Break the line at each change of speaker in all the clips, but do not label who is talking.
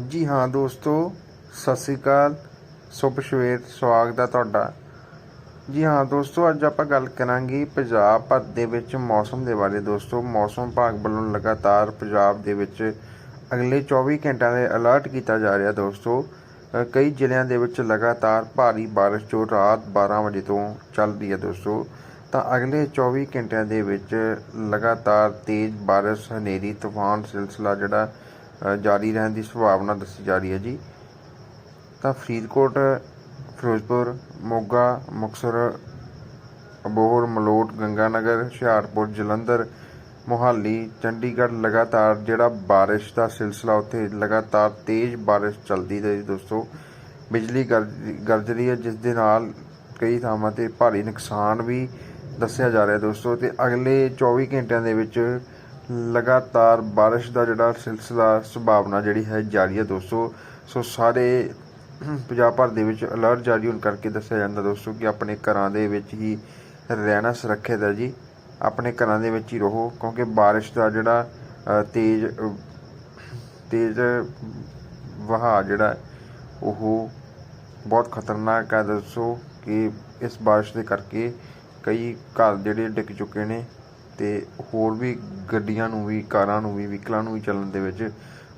ਜੀ ਹਾਂ ਦੋਸਤੋ, ਸਤਿ ਸ੍ਰੀ ਅਕਾਲ। ਸੁਭ ਸਵੇਰ, ਸਵਾਗਤ ਹੈ ਤੁਹਾਡਾ। ਜੀ ਹਾਂ ਦੋਸਤੋ, ਅੱਜ ਆਪਾਂ ਗੱਲ ਕਰਾਂਗੇ ਪੰਜਾਬ ਭਰ ਦੇ ਵਿੱਚ ਮੌਸਮ ਦੇ ਬਾਰੇ। ਦੋਸਤੋ, ਮੌਸਮ ਵਿਭਾਗ ਵੱਲੋਂ ਲਗਾਤਾਰ ਪੰਜਾਬ ਦੇ ਵਿੱਚ ਅਗਲੇ 24 ਘੰਟਿਆਂ ਦੇ ਅਲਰਟ ਕੀਤਾ ਜਾ ਰਿਹਾ ਦੋਸਤੋ। ਕਈ ਜ਼ਿਲ੍ਹਿਆਂ ਦੇ ਵਿੱਚ ਲਗਾਤਾਰ ਭਾਰੀ ਬਾਰਿਸ਼ ਜੋ ਰਾਤ 12 ਵਜੇ ਤੋਂ ਚੱਲ ਰਹੀ ਹੈ ਦੋਸਤੋ। ਤਾਂ ਅਗਲੇ 24 ਘੰਟਿਆਂ ਦੇ ਵਿੱਚ ਲਗਾਤਾਰ ਤੇਜ਼ ਬਾਰਿਸ਼, ਹਨੇਰੀ, ਤੂਫਾਨ ਸਿਲਸਿਲਾ ਜਿਹੜਾ ਜਾਰੀ ਰਹਿਣ ਦੀ ਸੰਭਾਵਨਾ ਦੱਸੀ ਜਾ ਰਹੀ ਹੈ ਜੀ। ਤਾਂ ਫਰੀਦਕੋਟ, ਫਿਰੋਜ਼ਪੁਰ, ਮੋਗਾ, ਮੁਕਤਸਰ, ਅਬੋਹਰ, ਮਲੋਟ, ਗੰਗਾਨਗਰ, ਹੁਸ਼ਿਆਰਪੁਰ, ਜਲੰਧਰ, ਮੁਹਾਲੀ, ਚੰਡੀਗੜ੍ਹ ਲਗਾਤਾਰ ਜਿਹੜਾ ਬਾਰਿਸ਼ ਦਾ ਸਿਲਸਿਲਾ ਉੱਥੇ ਲਗਾਤਾਰ ਤੇਜ਼ ਬਾਰਿਸ਼ ਚੱਲਦੀ ਰਹੀ ਦੋਸਤੋ। ਬਿਜਲੀ ਗਰਜ ਗਰਜ ਰਹੀ ਹੈ, ਜਿਸ ਦੇ ਨਾਲ ਕਈ ਥਾਵਾਂ ਤੇ ਭਾਰੀ ਨੁਕਸਾਨ ਵੀ ਦੱਸਿਆ ਜਾ ਰਿਹਾ ਦੋਸਤੋ। ਤੇ ਅਗਲੇ 24 ਘੰਟਿਆਂ ਦੇ ਵਿੱਚ ਲਗਾਤਾਰ ਬਾਰਿਸ਼ ਦਾ ਜਿਹੜਾ ਸਿਲਸਿਲਾ, ਸੰਭਾਵਨਾ ਜਿਹੜੀ ਹੈ ਜਾਰੀ ਹੈ ਦੋਸਤੋ। ਸੋ ਸਾਰੇ ਪੰਜਾਬ ਭਰ ਦੇ ਵਿੱਚ ਅਲਰਟ ਜਾਰੀ ਹੋਣ ਕਰਕੇ ਦੱਸਿਆ ਜਾਂਦਾ ਦੋਸਤੋ ਕਿ ਆਪਣੇ ਘਰਾਂ ਦੇ ਵਿੱਚ ਹੀ ਰਹਿਣਾ ਸੁਰੱਖਿਅਤ ਹੈ ਜੀ। ਆਪਣੇ ਘਰਾਂ ਦੇ ਵਿੱਚ ਹੀ ਰਹੋ, ਕਿਉਂਕਿ ਬਾਰਿਸ਼ ਦਾ ਜਿਹੜਾ ਤੇਜ਼ ਤੇਜ਼ ਵਹਾਅ ਜਿਹੜਾ ਉਹ ਬਹੁਤ ਖਤਰਨਾਕ ਹੈ ਦੱਸੋ ਕਿ ਇਸ ਬਾਰਿਸ਼ ਦੇ ਕਰਕੇ ਕਈ ਘਰ ਜਿਹੜੇ ਡਿੱਗ ਚੁੱਕੇ ਨੇ। ਤੇ ਹੋਰ ਵੀ ਗੱਡੀਆਂ ਨੂੰ ਵੀ, ਕਾਰਾਂ ਨੂੰ ਵੀ, ਵਹੀਕਲਾਂ ਨੂੰ ਵੀ ਚੱਲਣ ਦੇ ਵਿੱਚ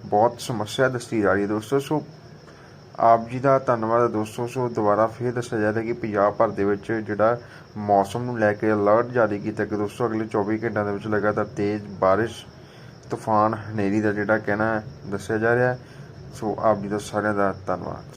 ਬਹੁਤ ਸਮੱਸਿਆ ਦੱਸੀ ਜਾ ਰਹੀ ਹੈ ਦੋਸਤੋ। ਸੋ ਆਪ ਜੀ ਦਾ ਧੰਨਵਾਦ ਦੋਸਤੋ। ਸੋ ਦੁਬਾਰਾ ਫੇਰ ਦੱਸਿਆ ਜਾ ਰਿਹਾ ਕਿ ਪੰਜਾਬ ਭਰ ਦੇ ਵਿੱਚ ਜਿਹੜਾ ਮੌਸਮ ਨੂੰ ਲੈ ਕੇ ਅਲਰਟ ਜਾਰੀ ਕੀਤਾ ਕਿ ਦੋਸਤੋ, ਅਗਲੇ 24 ਘੰਟਿਆਂ ਦੇ ਵਿੱਚ ਲਗਾਤਾਰ ਤੇਜ਼ ਬਾਰਿਸ਼, ਤੂਫਾਨ, ਹਨੇਰੀ ਦਾ ਜਿਹੜਾ ਕਹਿਣਾ ਦੱਸਿਆ ਜਾ ਰਿਹਾ ਸੋ ਆਪ ਜੀ ਦਾ ਸਾਰਿਆਂ ਦਾ ਧੰਨਵਾਦ।